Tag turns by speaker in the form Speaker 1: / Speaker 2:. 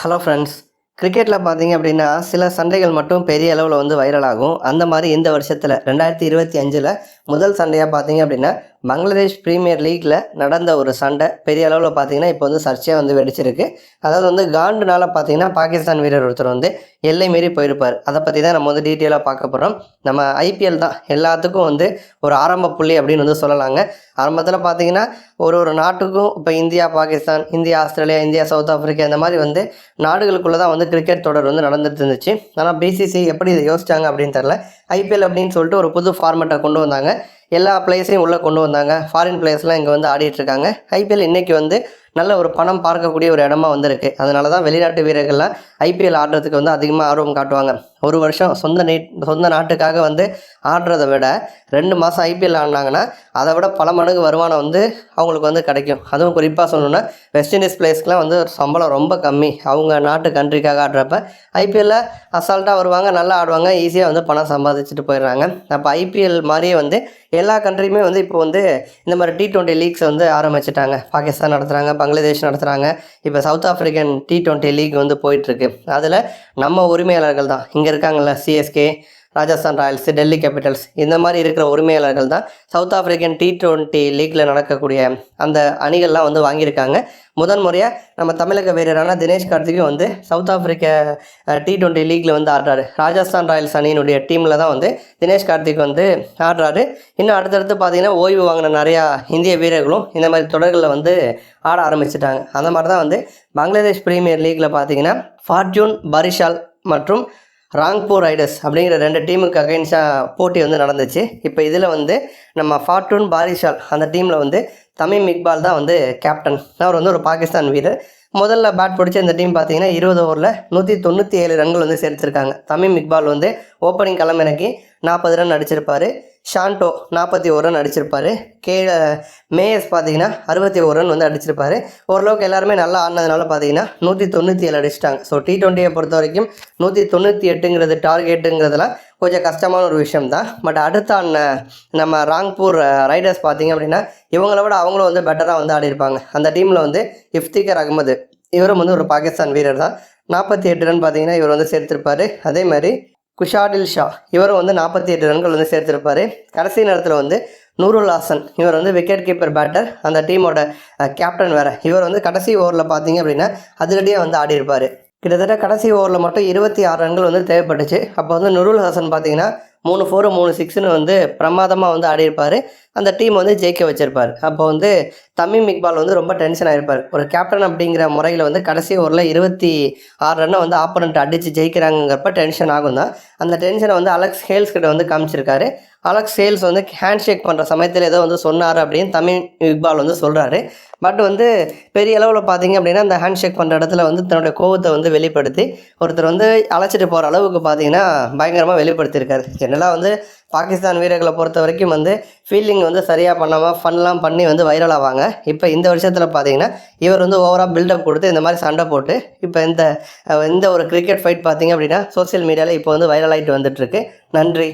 Speaker 1: Hello friends கிரிக்கெட்டில் பார்த்தீங்க அப்படின்னா சில சண்டைகள் மட்டும் பெரிய அளவில் வந்து வைரல் ஆகும். அந்த மாதிரி இந்த வருஷத்தில் ரெண்டாயிரத்தி இருபத்தி அஞ்சில் முதல் சண்டையாக பார்த்தீங்க அப்படின்னா பங்களாதேஷ் ப்ரீமியர் லீக்கில் நடந்த ஒரு சண்டை. பெரிய அளவில் பார்த்தீங்கன்னா இப்போ வந்து சர்ச்சையாக வந்து வெடிச்சிருக்கு. அதாவது வந்து காண்டுனால பார்த்தீங்கன்னா பாகிஸ்தான் வீரர் ஒருத்தர் வந்து எல்லை மீறி போயிருப்பார். அதை பற்றி தான் நம்ம வந்து டீட்டெயிலாக பார்க்க போகிறோம் நம்ம ஐபிஎல் தான். எல்லாத்துக்கும் வந்து ஒரு ஆரம்ப புள்ளி அப்படின்னு வந்து சொல்லலாங்க. ஆரம்பத்தில் பார்த்தீங்கன்னா ஒரு ஒரு நாட்டுக்கும் இப்போ India Pakistan India Australia India South Africa இந்த மாதிரி வந்து நாடுகளுக்குள்ளே தான் வந்து கிரிக்கெட் தொடர் வந்து நடந்துட்டு இருந்துச்சு. ஆனால் பிசிசி எப்படி இதை யோசிச்சாங்க அப்படின்னு தெரில ஐபிஎல் அப்படின்னு சொல்லிட்டு ஒரு புது ஃபார்மேட்டை கொண்டு வந்தாங்க. எல்லா பிளேயர்ஸையும் உள்ளே கொண்டு வந்தாங்க. ஃபாரின் பிளேயர்ஸ்லாம் இங்கே வந்து ஆடிட்டுருக்காங்க ஐபிஎல் இன்றைக்கி வந்து நல்ல ஒரு பணம் பார்க்கக்கூடிய ஒரு இடமா வந்திருக்கு. அதனால தான் வெளிநாட்டு வீரர்கள்லாம் ஐபிஎல் ஆடுறதுக்கு வந்து அதிகமாக ஆர்வம் காட்டுவாங்க. ஒரு வருஷம் சொந்த நீட் சொந்த நாட்டுக்காக வந்து ஆடுறதை விட ரெண்டு மாதம் ஐபிஎல் ஆடினாங்கன்னா அதை விட பல மடங்கு வருமானம் வந்து அவங்களுக்கு வந்து கிடைக்கும். அதுவும் குறிப்பாக சொல்லணுன்னா வெஸ்ட் இண்டீஸ் பிளேஸ்க்குலாம் வந்து சம்பளம் ரொம்ப கம்மி. அவங்க நாட்டு கண்ட்ரிக்காக ஆடுறப்ப ஐபிஎல்லில் அசால்ட்டாக வருவாங்க நல்லா ஆடுவாங்க ஈஸியாக வந்து பணம் சம்பாதிச்சுட்டு போயிடுறாங்க. அப்போ ஐபிஎல் மாதிரியே வந்து எல்லா கண்ட்ரியுமே வந்து இப்போ வந்து இந்த மாதிரி டி ட்வெண்ட்டி லீக்ஸ் வந்து ஆரம்பிச்சிட்டாங்க. பாகிஸ்தான் நடத்துகிறாங்க பங்களாதேஷ் நடத்துகிறாங்க இப்போ South African T twenty league வந்து போயிட்டுருக்கு அதில் நம்ம உரிமையாளர்கள் தான். இங்கே இருக்காங்கள்ல CSK Rajasthan Royals Delhi Capitals இந்த மாதிரி இருக்கிற உரிமையாளர்கள் தான் சவுத் ஆஃப்ரிக்கன் டி டுவெண்ட்டி லீக்கில் நடக்கக்கூடிய அந்த அணிகள்லாம் வந்து வாங்கியிருக்காங்க. முதன் முறையாக நம்ம தமிழக வீரரான தினேஷ் கார்த்திக்கும் வந்து சவுத் ஆஃப்ரிக்க டி டுவெண்ட்டி லீக்கில் வந்து ஆடுறாரு. ராஜஸ்தான் ராயல்ஸ் அணியினுடைய டீமில் தான் வந்து தினேஷ் கார்த்திக் வந்து ஆடுறாரு. இன்னும் அடுத்தடுத்து பார்த்தீங்கன்னா ஓய்வு வாங்கின நிறையா இந்திய வீரர்களும் இந்த மாதிரி தொடர்களில் வந்து ஆட ஆரம்பிச்சிட்டாங்க. அந்த மாதிரி தான் வந்து பங்களாதேஷ் பிரீமியர் லீக்கில் பார்த்தீங்கன்னா ஃபார்ச்சூன் பரிஷால் மற்றும் ராங்பூர் ரைடர்ஸ் அப்படிங்கிற ரெண்டு டீமுக்கு அகைன்ஸ்டாக போட்டி வந்து நடந்துச்சு. இப்போ இதில் வந்து நம்ம ஃபார்ட்டூன் பாரிஷால் அந்த டீமில் வந்து தமிம் இக்பால் தான் வந்து கேப்டன் அவர் வந்து ஒரு பாகிஸ்தான் வீரர். முதல்ல பேட் பிடிச்ச இந்த டீம் பார்த்தீங்கன்னா இருபது ஓவரில் நூற்றி தொண்ணூற்றி ஏழு ரன்கள் வந்து சேர்த்துருக்காங்க. தமிம் இக்பால் வந்து ஓப்பனிங் களமிறக்கி நாற்பது ரன் அடிச்சிருப்பார். ஷாண்டோ நாற்பத்தி ஒரு ரன் அடிச்சிருப்பார். கே மேயஸ் பார்த்தீங்கன்னா அறுபத்தி ஒரு ரன் வந்து அடிச்சிருப்பார். ஓரளவுக்கு எல்லாருமே நல்லா ஆடினதுனால பார்த்தீங்கன்னா நூற்றி தொண்ணூற்றி ஏழு அடிச்சிட்டாங்க. ஸோ டி டுவெண்ட்டியை பொறுத்த வரைக்கும் நூற்றி தொண்ணூற்றி எட்டுங்கிறது டார்கெட்டுங்கிறதுலாம் கொஞ்சம் கஷ்டமான ஒரு விஷயம் தான் பட் அடுத்த ஆடின நம்ம ராங்பூர் ரைடர்ஸ் பார்த்தீங்க அப்படின்னா இவங்கள விட அவங்களும் வந்து பெட்டராக வந்து ஆடிருப்பாங்க அந்த டீமில் வந்து இஃப்திகர் அகமது. இவரும் வந்து ஒரு பாகிஸ்தான் வீரர் தான் நாற்பத்தி எட்டு ரன் பார்த்தீங்கன்னா இவர் வந்து சேர்த்திருப்பார். அதே மாதிரி குஷாடில் ஷா. இவரும் வந்து நாற்பத்தி எட்டு ரன்கள் வந்து சேர்த்திருப்பார். கடைசி நேரத்தில் வந்து நூருல் ஹாசன். இவர் வந்து விக்கெட் கீப்பர் பேட்டர் அந்த டீமோட கேப்டன் வேறு. இவர் வந்து கடைசி ஓவரில் பார்த்தீங்க அப்படின்னா அதிரடியாக வந்து ஆடியிருப்பார். கிட்டத்தட்ட கடைசி ஓவரில் மட்டும் இருபத்தி ஆறு ரன்கள் வந்து தேவைப்பட்டுச்சு. அப்போ வந்து நுருல் ஹாசன் பார்த்தீங்கன்னா மூணு ஃபோரு மூணு சிக்ஸ்னு வந்து பிரமாதமாக வந்து ஆடியிருப்பார். அந்த டீம் வந்து ஜெயிக்க வச்சிருப்பார். அப்போ வந்து தமிம் இக்பால் வந்து ரொம்ப டென்ஷன் ஆகிருப்பார் ஒரு கேப்டன் அப்படிங்கிற முறையில் வந்து கடைசி ஓவரில் இருபத்தி ஆறு ரன்னை வந்து ஆப்போனண்ட் அடித்து ஜெயிக்கிறாங்கிறப்ப டென்ஷன் ஆகும் தான். அந்த டென்ஷனை வந்து அலெக்ஸ் ஹேல்ஸ் கிட்ட வந்து காமிச்சிருக்காரு. அலெக்ஸ் சேல்ஸ் வந்து ஹேண்ட் ஷேக் பண்ணுற சமயத்தில் ஏதோ வந்து சொன்னார் அப்படின்னு தமிழ் இக்பால் வந்து சொல்கிறாரு பட் வந்து பெரிய அளவில் பார்த்தீங்க அப்படின்னா அந்த ஹேண்ட் ஷேக் பண்ணுற இடத்துல வந்து தன்னுடைய கோவத்தை வந்து வெளிப்படுத்தி ஒருத்தர் வந்து அழைச்சிட்டு போகிற அளவுக்கு பார்த்தீங்கன்னா பயங்கரமாக வெளிப்படுத்தியிருக்காரு. ஜென்ரலாக வந்து பாகிஸ்தான் வீரர்களை பொறுத்த வரைக்கும் வந்து ஃபீல்டிங் வந்து சரியாக பண்ணாமல் ஃபன்லாம் பண்ணி வந்து வைரல் ஆவாங்க. இப்போ இந்த வருஷத்தில் பார்த்தீங்கன்னா இவர் வந்து ஓவராக பில்டப் கொடுத்து இந்த மாதிரி சண்டை போட்டு இப்போ இந்த இந்த ஒரு கிரிக்கெட் ஃபைட் பார்த்தீங்க அப்படின்னா சோசியல் மீடியாவில் இப்போ வந்து வைரல் ஆகிட்டு வந்துட்டுருக்கு நன்றி.